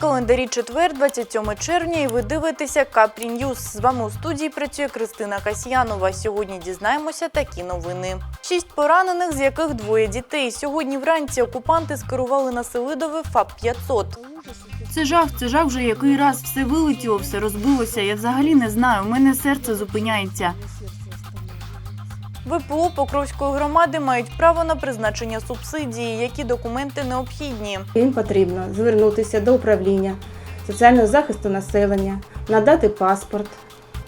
календарі четвер, 27 червня, і ви дивитеся Капрі Ньюз. З вами у студії працює Кристина Касьянова. Сьогодні дізнаємося такі новини. Шість поранених, з яких двоє дітей. Сьогодні вранці окупанти скерували на Селидове ФАП-500. Це жах, це жах вже який раз все вилетіло, все розбилося. Я взагалі не знаю. У мене серце зупиняється. ВПО Покровської громади мають право на призначення субсидії. Які документи необхідні? Їм потрібно звернутися до управління соціального захисту населення, надати паспорт,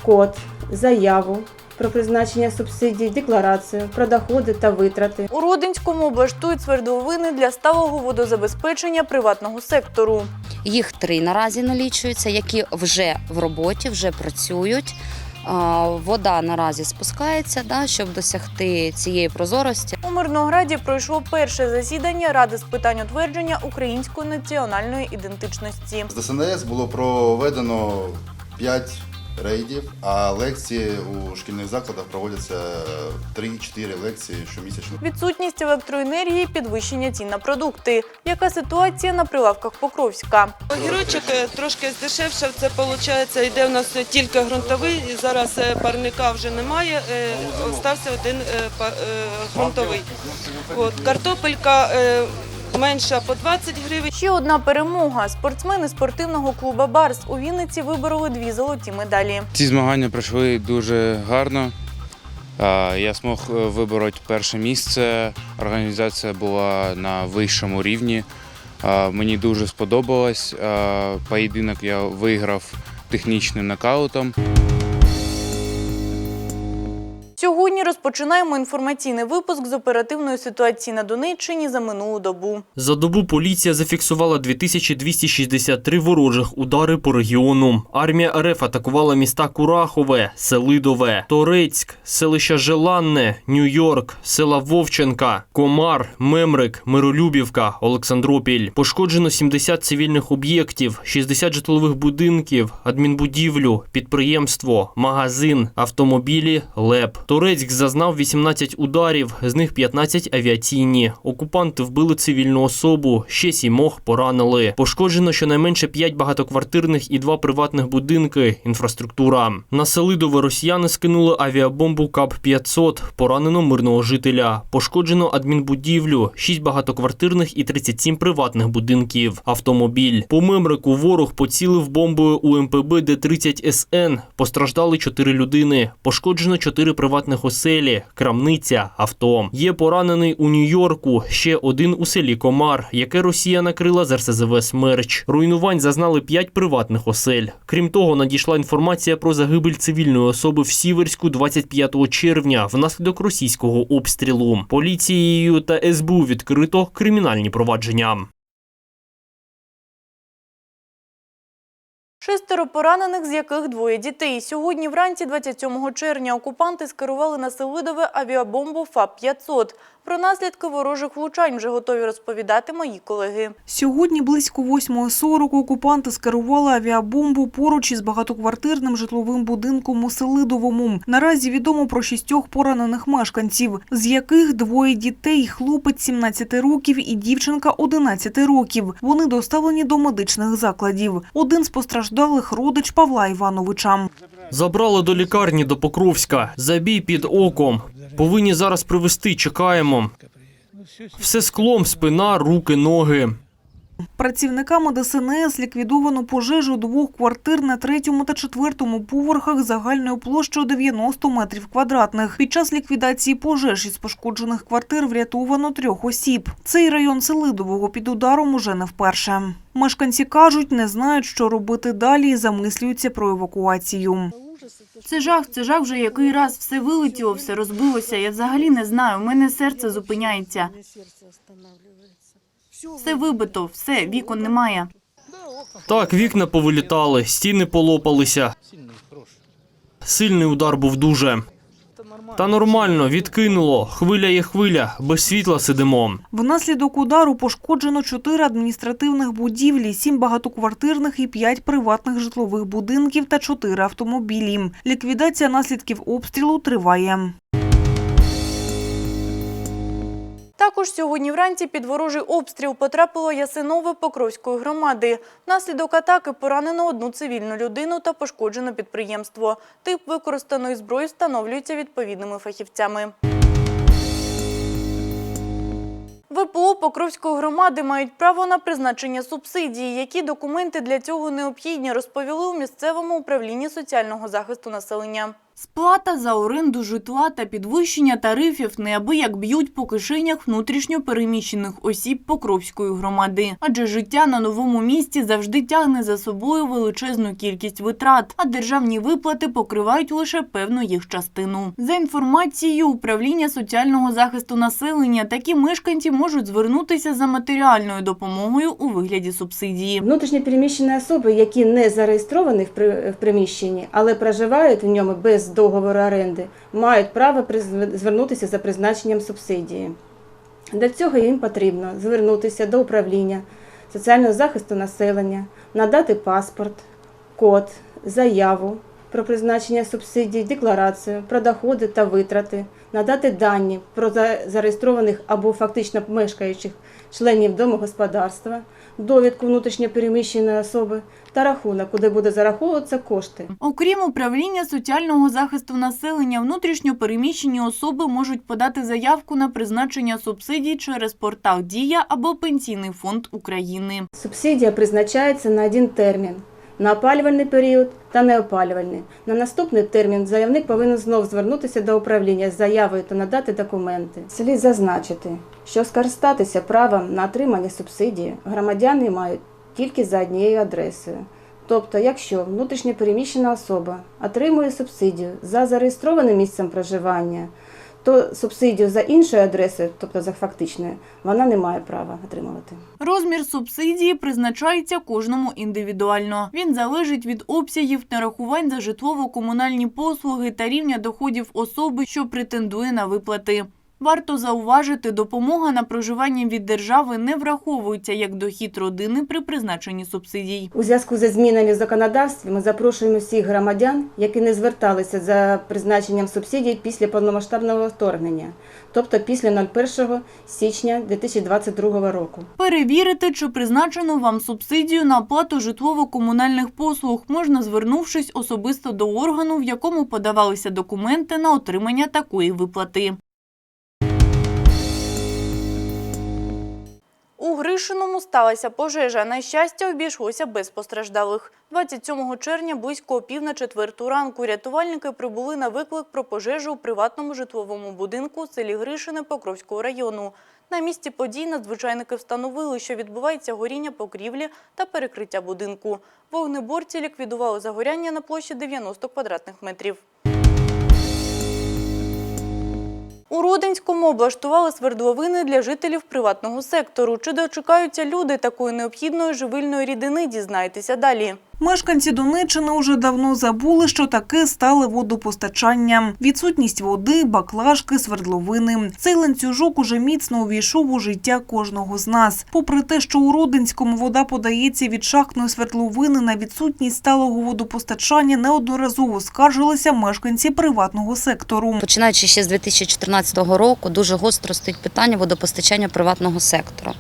код, заяву про призначення субсидій, декларацію про доходи та витрати. У Родинському облаштують свердловини для сталого водозабезпечення приватного сектору. Їх три наразі налічуються, які вже в роботі, вже працюють. Вода наразі спускається, да, щоб досягти цієї прозорості. У Мирнограді пройшло перше засідання Ради з питань утвердження української національної ідентичності. З ДСНС було проведено 5 рейдів, а лекції у шкільних закладах проводяться 3-4 лекції щомісячно. Відсутність електроенергії, підвищення цін на продукти. Яка ситуація на прилавках Покровська? Огірочок е, трошки здешевшав, це виходить, йде у нас тільки ґрунтовий, і зараз е, парника вже немає, е, остався один е, е, ґрунтовий. От, картопелька е, менша по 20 гривень. Ще одна перемога. Спортсмени спортивного клубу Барс у Вінниці вибороли дві золоті медалі. Ці змагання пройшли дуже гарно. Я змог е, вибороти перше місце. Організація була на вищому рівні. Мені дуже сподобалось. Поєдинок я виграв технічним нокаутом. Сьогодні розпочинаємо інформаційний випуск з оперативної ситуації на Донеччині за минулу добу. За добу поліція зафіксувала 2263 ворожих удари по регіону. Армія РФ атакувала міста Курахове, Селидове, Торецьк, селища Желанне, Нью-Йорк, села Вовченка, Комар, Мемрик, Миролюбівка, Олександропіль. Пошкоджено 70 цивільних об'єктів, 60 житлових будинків, адмінбудівлю, підприємство, магазин, автомобілі, ЛЕП. Торецьк зазнав 18 ударів, з них 15 авіаційні. Окупанти вбили цивільну особу, ще сімох поранили. Пошкоджено щонайменше 5 багатоквартирних і 2 приватних будинки. Інфраструктура. На Селидове росіяни скинули авіабомбу КАП-500. Поранено мирного жителя. Пошкоджено адмінбудівлю, 6 багатоквартирних і 37 приватних будинків. Автомобіль. По Мемрику ворог поцілив бомбою у МПБ Д-30 СН. Постраждали 4 людини. Пошкоджено 4 приватних оселі, крамниця, авто. Є поранений у Нью-Йорку, ще один у селі Комар, яке Росія накрила з РСЗВ «Смерч». Руйнувань зазнали 5 приватних осель. Крім того, надійшла інформація про загибель цивільної особи в Сіверську 25 червня внаслідок російського обстрілу. Поліцією та СБУ відкрито кримінальні провадження. Шестеро поранених, з яких двоє дітей. Сьогодні вранці, 27 червня, окупанти скерували на Селидове авіабомбу ФАП-500. Про наслідки ворожих влучань вже готові розповідати мої колеги. Сьогодні близько 8.40 окупанти скерували авіабомбу поруч із багатоквартирним житловим будинком у Селидовому. Наразі відомо про шістьох поранених мешканців, з яких двоє дітей – хлопець 17 років і дівчинка 11 років. Вони доставлені до медичних закладів. Один з постраждалих – родич Павла Івановича. Забрали до лікарні до Покровська. Забій під оком. Повинні зараз привезти, чекаємо. Все склом, спина, руки, ноги. Працівниками ДСНС ліквідовано пожежу двох квартир на третьому та четвертому поверхах загальною площею 90 метрів квадратних. Під час ліквідації пожеж із пошкоджених квартир врятовано трьох осіб. Цей район Селидового під ударом уже не вперше. Мешканці кажуть, не знають, що робити далі і замислюються про евакуацію. Це жах, це жах вже який раз все вилетіло, все розбилося. Я взагалі не знаю. У мене серце зупиняється. Все вибито, все, вікон немає. Так, вікна повилітали, стіни полопалися. Сильний удар був дуже. Та нормально, відкинуло. Хвиля є хвиля, без світла сидимо. Внаслідок удару пошкоджено чотири адміністративних будівлі, сім багатоквартирних і п'ять приватних житлових будинків та чотири автомобілі. Ліквідація наслідків обстрілу триває. Також сьогодні вранці під ворожий обстріл потрапило Ясинове Покровської громади. Внаслідок атаки поранено одну цивільну людину та пошкоджено підприємство. Тип використаної зброї встановлюється відповідними фахівцями. ВПО Покровської громади мають право на призначення субсидії. Які документи для цього необхідні, розповіли у місцевому управлінні соціального захисту населення. Сплата за оренду житла та підвищення тарифів неабияк б'ють по кишенях внутрішньо переміщених осіб Покровської громади. Адже життя на новому місці завжди тягне за собою величезну кількість витрат, а державні виплати покривають лише певну їх частину. За інформацією управління соціального захисту населення, такі мешканці можуть звернутися за матеріальною допомогою у вигляді субсидії. Внутрішньо переміщені особи, які не зареєстровані в приміщенні, але проживають в ньому без договору оренди, мають право звернутися за призначенням субсидії. Для цього їм потрібно звернутися до управління соціального захисту населення, надати паспорт, код, заяву про призначення субсидій, декларацію про доходи та витрати, надати дані про зареєстрованих або фактично мешкаючих членів домогосподарства, довідку внутрішньопереміщеної особи та рахунок, куди буде зараховуватися кошти. Окрім управління соціального захисту населення, внутрішньо переміщені особи можуть подати заявку на призначення субсидій через портал Дія або Пенсійний фонд України. Субсидія призначається на один термін. На опалювальний період та неопалювальний. На наступний термін заявник повинен знов звернутися до управління з заявою та надати документи. Слід зазначити, що скористатися правом на отримання субсидії громадяни мають тільки за однією адресою. Тобто, якщо внутрішньо переміщена особа отримує субсидію за зареєстрованим місцем проживання, то субсидію за іншою адресою, тобто за фактичною, вона не має права отримувати. Розмір субсидії призначається кожному індивідуально. Він залежить від обсягів нарахувань за житлово-комунальні послуги та рівня доходів особи, що претендує на виплати. Варто зауважити, допомога на проживання від держави не враховується як дохід родини при призначенні субсидій. У зв'язку зі змінами в законодавстві ми запрошуємо всіх громадян, які не зверталися за призначенням субсидій після повномасштабного вторгнення, тобто після 01 січня 2022 року. Перевірити, чи призначено вам субсидію на оплату житлово-комунальних послуг, можна звернувшись особисто до органу, в якому подавалися документи на отримання такої виплати. У Гришиному сталася пожежа. На щастя, обійшлося без постраждалих. 27 червня близько пів на четверту ранку рятувальники прибули на виклик про пожежу у приватному житловому будинку у селі Гришине Покровського району. На місці подій надзвичайники встановили, що відбувається горіння покрівлі та перекриття будинку. Вогнеборці ліквідували загоряння на площі 90 квадратних метрів. У Родинському облаштували свердловини для жителів приватного сектору. Чи дочекаються люди такої необхідної живильної рідини, дізнайтеся далі. Мешканці Донеччини уже давно забули, що таке стале водопостачання. Відсутність води, баклажки, свердловини. Цей ланцюжок уже міцно увійшов у життя кожного з нас. Попри те, що у Родинському вода подається від шахтної свердловини на відсутність сталого водопостачання, неодноразово скаржилися мешканці приватного сектору. Починаючи ще з 2014 року, дуже гостро стоїть питання водопостачання приватного сектору.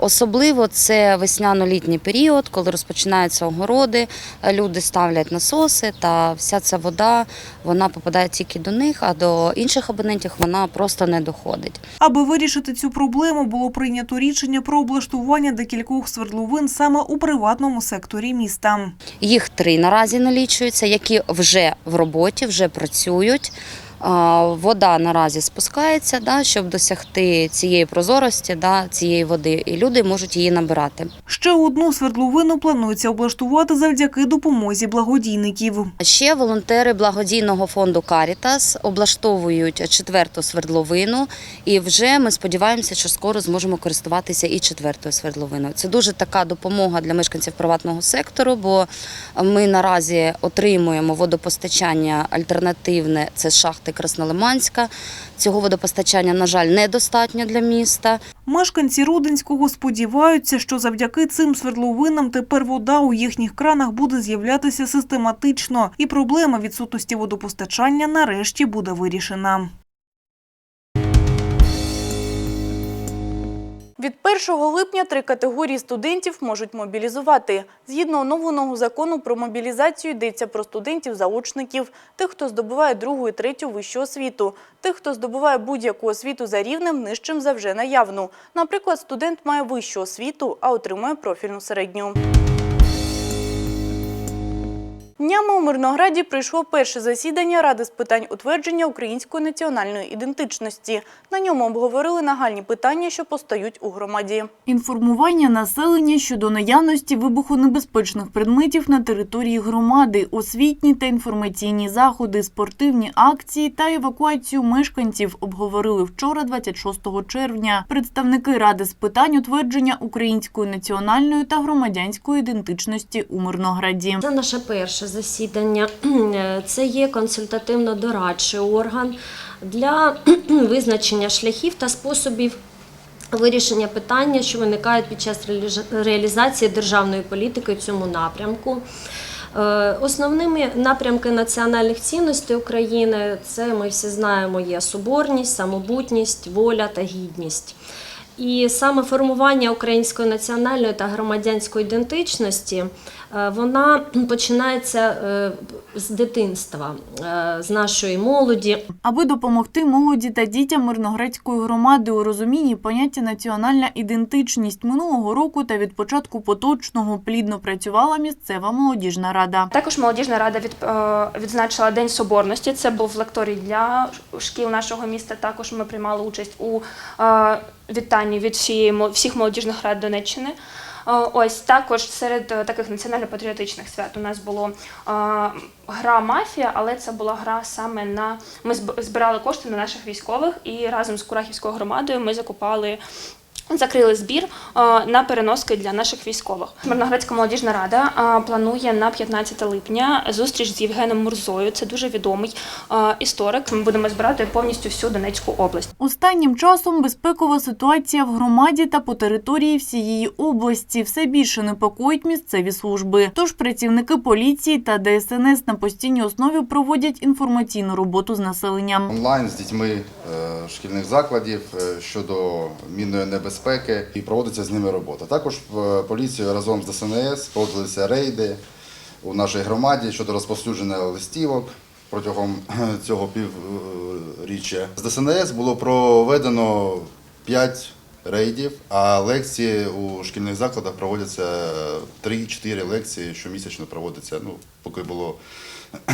Особливо це весняно-літній період, коли розпочинаються огороди, е, люди ставлять насоси, та вся ця вода вона попадає тільки до них, а до інших абонентів вона просто не доходить. Аби вирішити цю проблему, було прийнято рішення про облаштування декількох свердловин саме у приватному секторі міста. Їх три наразі налічуються, які вже в роботі, вже працюють. Вода наразі спускається, да, щоб досягти цієї прозорості, да, цієї води, і люди можуть її набирати. Ще одну свердловину планується облаштувати завдяки допомозі благодійників. Ще волонтери благодійного фонду Карітас облаштовують четверту свердловину, і вже ми сподіваємося, що скоро зможемо користуватися і четвертою свердловиною. Це дуже така допомога для мешканців приватного сектору, бо ми наразі отримуємо водопостачання альтернативне. Це з шахти Краснолиманська. Цього водопостачання, на жаль, недостатньо для міста. Мешканці Рудинського сподіваються, що завдяки цим свердловинам тепер вода у їхніх кранах буде з'являтися систематично, і проблема відсутності водопостачання нарешті буде вирішена. Від 1 липня три категорії студентів можуть мобілізувати. Згідно оновленого закону про мобілізацію йдеться про студентів-заочників, тих, хто здобуває другу і третю вищу освіту, тих, хто здобуває будь-яку освіту за рівнем нижчим за вже наявну. Наприклад, студент має вищу освіту, а отримує профільну середню. Днями у Мирнограді прийшло перше засідання Ради з питань утвердження української національної ідентичності. На ньому обговорили нагальні питання, що постають у громаді. Інформування населення щодо наявності вибухонебезпечних предметів на території громади, освітні та інформаційні заходи, спортивні акції та евакуацію мешканців обговорили вчора, 26 червня. Представники Ради з питань утвердження української національної та громадянської ідентичності у Мирнограді. Це наше перше засідання. Це є консультативно-дорадчий орган для визначення шляхів та способів вирішення питання, що виникають під час реалізації державної політики в цьому напрямку. Е, Основними напрямки національних цінностей України це ми всі знаємо є соборність, самобутність, воля та гідність. І саме формування української національної та громадянської ідентичності е, вона починається е, з дитинства, е, з нашої молоді. Аби допомогти молоді та дітям Мирноградської громади у розумінні поняття національна ідентичність минулого року та від початку поточного плідно працювала місцева молодіжна рада. Також молодіжна рада від, е, відзначила День Соборності. Це був лекторій для шкіл нашого міста. Також ми приймали участь у е, вітанні від всієї мо- всіх молодіжних рад Донеччини. Е, Ось також серед е, таких національно-патріотичних свят у нас було е, гра мафія, але це була гра саме на ми збирали кошти на наших військових і разом з Курахівською громадою ми закупали Закрили збір е, на переноски для наших військових. Мирноградська молодіжна рада е, планує на 15 липня зустріч з Євгеном Мурзою. Це дуже відомий е, історик. Ми будемо збирати повністю всю Донецьку область. Останнім часом безпекова ситуація в громаді та по території всієї області все більше непокоїть місцеві служби. Тож працівники поліції та ДСНС на постійній основі проводять інформаційну роботу з населенням. Онлайн з дітьми шкільних закладів щодо мінної небезпеки і проводиться з ними робота. Також е, поліцією разом з ДСНС проводилися рейди у нашій громаді щодо розповсюдження листівок протягом е, цього півріччя. З ДСНС було проведено 5 рейдів, а лекції у шкільних закладах проводяться 3-4 лекції щомісячно проводяться. Ну, поки було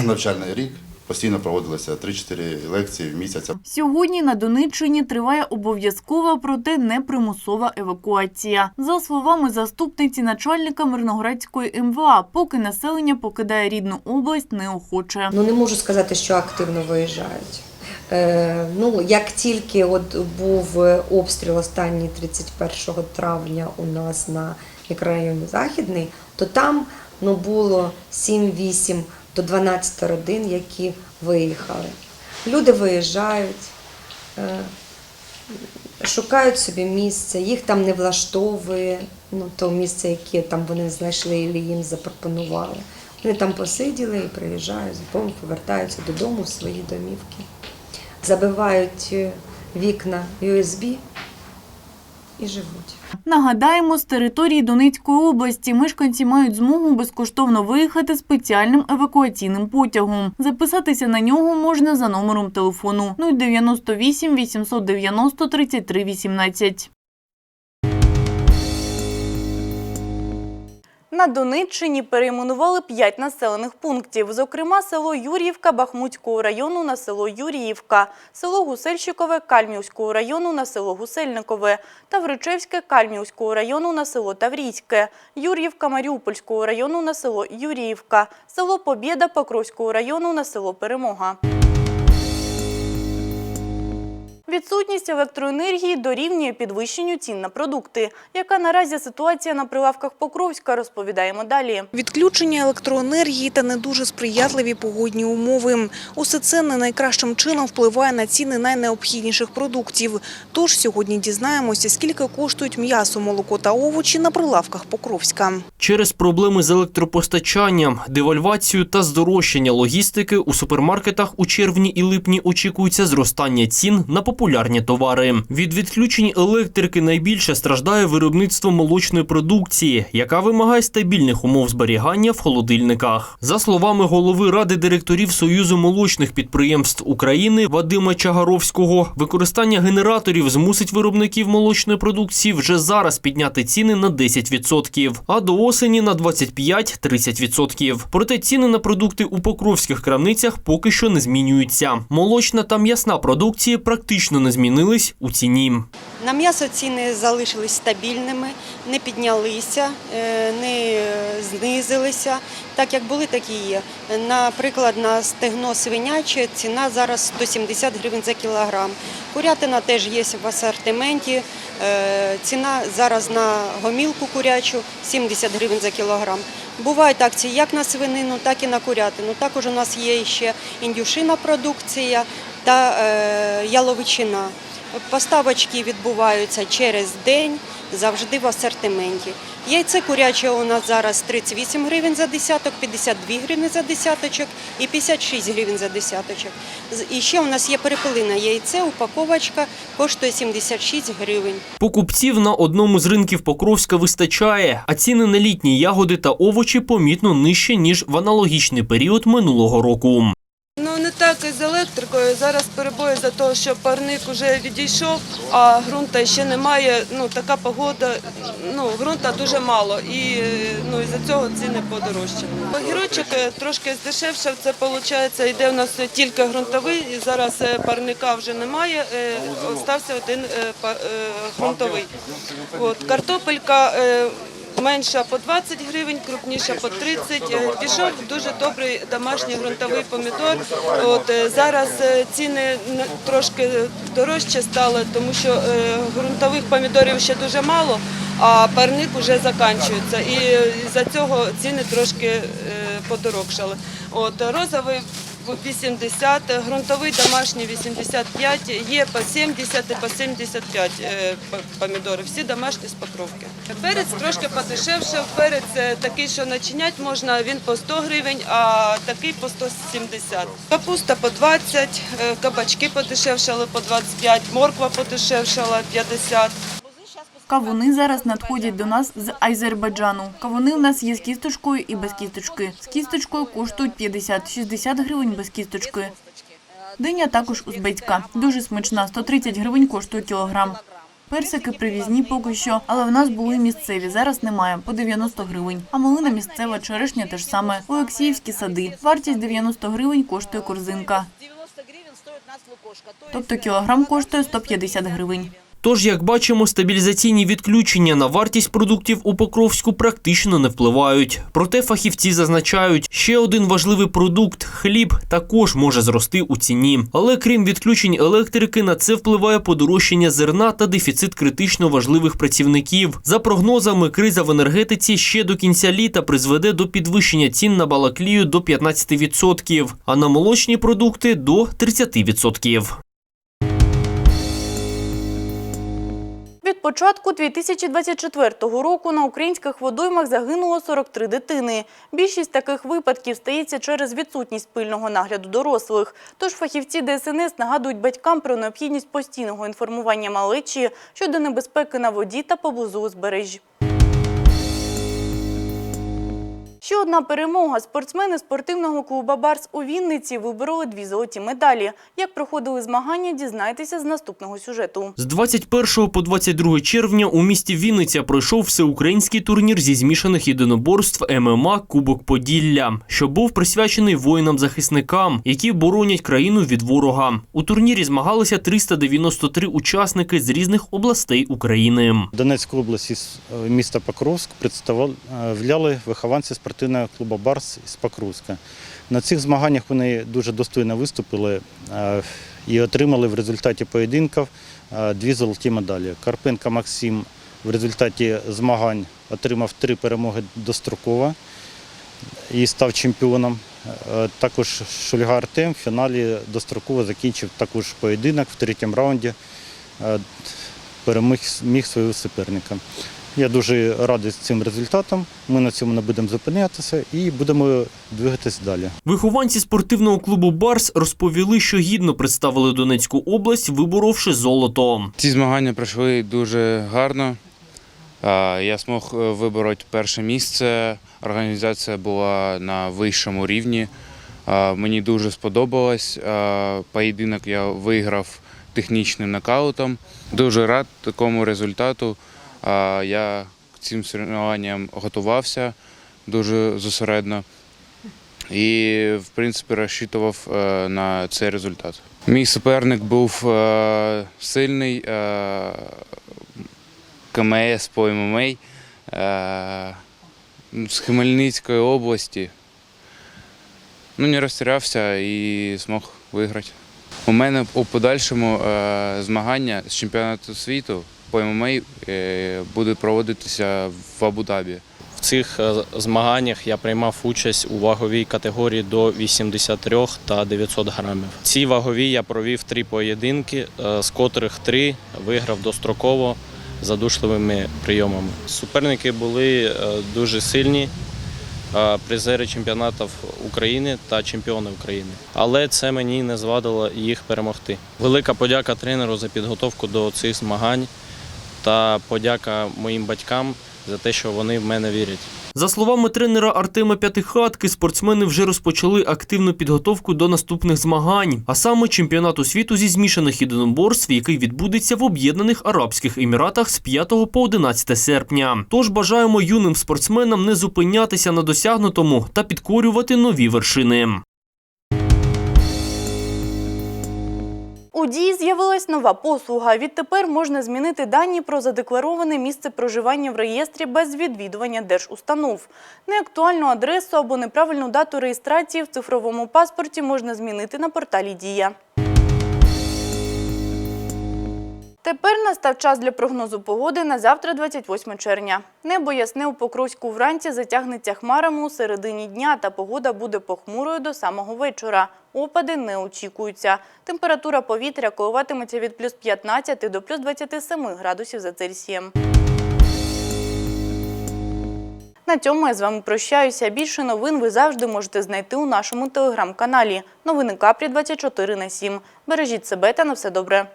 навчальний рік, постійно проводилися 3-4 лекції в місяць. Сьогодні на Донеччині триває обов'язкова, проте не примусова евакуація. За словами заступниці начальника Мирноградської МВА, поки населення покидає рідну область неохоче. Ну не можу сказати, що активно виїжджають. Е, ну, як тільки от був обстріл останній 31 травня у нас на мікрорайоні Західний, то там ну, було 7-8 до 12 родин, які виїхали. Люди виїжджають, е, шукають собі місце, їх там не влаштовує ну, то місце, яке там вони знайшли і їм запропонували. Вони там посиділи і приїжджають, потім повертаються додому в свої домівки. Забивають е, вікна USB і живуть. Нагадаємо, з території Донецької області мешканці мають змогу безкоштовно виїхати спеціальним евакуаційним потягом. Записатися на нього можна за номером телефону 098 890 33 18. На Донеччині перейменували п'ять населених пунктів, зокрема село Юріївка Бахмутського району на село Юріївка, село Гусельщикове Кальмівського району на село Гусельникове, Тавричевське Кальмівського району на село Таврійське, Юріївка Маріупольського району на село Юріївка, село Побєда Покровського району на село Перемога. Відсутність електроенергії дорівнює підвищенню цін на продукти. Яка наразі ситуація на прилавках Покровська, розповідаємо далі. Відключення електроенергії та не дуже сприятливі погодні умови. Усе це не найкращим чином впливає на ціни найнеобхідніших продуктів. Тож сьогодні дізнаємося, скільки коштують м'ясо, молоко та овочі на прилавках Покровська. Через проблеми з електропостачанням, девальвацію та здорожчання логістики у супермаркетах у червні і липні очікується зростання цін на популярні популярні товари. Від відключень електрики найбільше страждає виробництво молочної продукції, яка вимагає стабільних умов зберігання в холодильниках. За словами голови ради директорів Союзу молочних підприємств України Вадима Чагаровського, використання генераторів змусить виробників молочної продукції вже зараз підняти ціни на 10%, а до осені на 25-30%. Проте ціни на продукти у покровських крамницях поки що не змінюються. Молочна та м'ясна продукції практично не змінились у ціні. На м'ясо ціни залишились стабільними, не піднялися, е, не знизилися. Так як були, так і є. Наприклад, на стегно свиняче ціна зараз 170 гривень за кілограм. Курятина теж є в асортименті. Е, Ціна зараз на гомілку курячу 70 гривень за кілограм. Бувають акції як на свинину, так і на курятину. Також у нас є ще індюшина продукція та е, яловичина. Поставочки відбуваються через день, завжди в асортименті. Яйце куряче у нас зараз 38 гривень за десяток, 52 гривні за десяточок і 56 гривень за десяточок. І ще у нас є перепелине яйце, упаковочка коштує 76 гривень. Покупців на одному з ринків Покровська вистачає, а ціни на літні ягоди та овочі помітно нижче ніж в аналогічний період минулого року. Так і з електрикою. Зараз перебої за те, що парник вже відійшов, а ґрунта ще немає. Ну така погода, ну ґрунта дуже мало, і ну із за цього ціни подорожчали. Огірочок трошки здешевшав. Це виходить, йде у нас тільки ґрунтовий. Зараз е, парника вже немає. е, Остався один е, ґрунтовий. От картопелька. Менша по 20 гривень, крупніша по 30. Е, Пішов дуже добрий домашній ґрунтовий помідор. От е, зараз е, ціни трошки дорожче стали, тому що ґрунтових помідорів ще дуже мало, а парник вже закінчується. І за цього ціни трошки подорожчали. От розовий 80, ґрунтовий домашній 85, є по 70 і по 75 е, помідори, всі домашні з покровки. Перець трошки подешевшав, перець е, такий, що начинять можна, він по 100 гривень, а такий по 170. Капуста по 20, е, кабачки подешевшали по 25, морква подешевшала 50. Кавуни зараз надходять до нас з Азербайджану. Кавуни у нас є з кісточкою і без кісточки. З кісточкою коштують 50-60 гривень без кісточки. Диня також узбецька. Дуже смачна, 130 гривень коштує кілограм. Персики привізні поки що, але в нас були місцеві. Зараз немає по 90 гривень. А малина місцева черешня теж саме. Олексіївські сади. Вартість 90 гривень коштує корзинка. Тобто кілограм коштує 150 гривень. Тож, як бачимо, стабілізаційні відключення на вартість продуктів у Покровську практично не впливають. Проте фахівці зазначають, ще один важливий продукт хліб також може зрости у ціні. Але крім відключень електрики, на це впливає подорожчання зерна та дефіцит критично важливих працівників. За прогнозами, криза в енергетиці ще до кінця літа призведе до підвищення цін на балаклію до 15%, а на молочні продукти до 30%. Від початку 2024 року на українських водоймах загинуло 43 дитини. Більшість таких випадків стається через відсутність пильного нагляду дорослих. Тож фахівці ДСНС нагадують батькам про необхідність постійного інформування малечі щодо небезпеки на воді та поблизу узбережжя. Ще одна перемога. Спортсмени спортивного клубу Барс у Вінниці вибороли дві золоті медалі. Як проходили змагання, дізнайтеся з наступного сюжету. З 21 по 22 червня у місті Вінниця пройшов всеукраїнський турнір зі змішаних єдиноборств ММА Кубок Поділля, що був присвячений воїнам-захисникам, які боронять країну від ворога. У турнірі змагалися 393 учасники з різних областей України. Донецьку область із е, міста Покровськ представляли вихованці спортивного клубу Барс із Покровська. На цих змаганнях вони дуже достойно виступили е, і отримали в результаті поєдинків е, дві золоті медалі. Карпенко Максим в результаті змагань отримав три перемоги достроково і став чемпіоном. Е, Також Шульга Артем в фіналі достроково закінчив також поєдинок в третьому раунді. Переміг міг свого суперника. Я дуже радий цим результатом. Ми на цьому не будемо зупинятися і будемо двигатись далі. Вихованці спортивного клубу Барс розповіли, що гідно представили Донецьку область, виборовши золото. Ці змагання пройшли дуже гарно. Я змог е, вибороти перше місце. Організація була на вищому рівні. Мені дуже сподобалось. Поєдинок я виграв технічним нокаутом. Дуже рад такому результату. Я к цим соревнованням готувався дуже зосередно і, в принципі, розчитував е, на цей результат. Мій суперник був е, сильний, е, КМС по ММА з Хмельницької області. Ну, не розтірявся і змог виграти. У мене у подальшому змагання з чемпіонату світу по ММА е, буде проводитися в Абу-Дабі. В цих е, змаганнях я приймав участь у ваговій категорії до 83 та 900 грамів. В цій ваговій я провів три поєдинки, е, з котрих три виграв достроково задушливими прийомами. Суперники були дуже сильні. Призери чемпіонатів України та чемпіони України, але це мені не звадило їх перемогти. Велика подяка тренеру за підготовку до цих змагань та подяка моїм батькам за те, що вони в мене вірять. За словами тренера Артема П'ятихатки, спортсмени вже розпочали активну підготовку до наступних змагань, а саме чемпіонату світу зі змішаних єдиноборств, який відбудеться в Об'єднаних Арабських Еміратах з 5 по 11 серпня. Тож бажаємо юним спортсменам не зупинятися на досягнутому та підкорювати нові вершини. У дії з'явилась нова послуга. Відтепер можна змінити дані про задеклароване місце проживання в реєстрі без відвідування держустанов. Неактуальну адресу або неправильну дату реєстрації в цифровому паспорті можна змінити на порталі Дія. Тепер настав час для прогнозу погоди на завтра, 28 червня. Небо ясне у Покровську вранці затягнеться хмарами у середині дня, та погода буде похмурою до самого вечора. Опади не очікуються. Температура повітря коливатиметься від плюс 15 до плюс 27 градусів за Цельсієм. На цьому я з вами прощаюся. Більше новин ви завжди можете знайти у нашому телеграм-каналі. Новини Капрі 24 на 7. Бережіть себе та на все добре.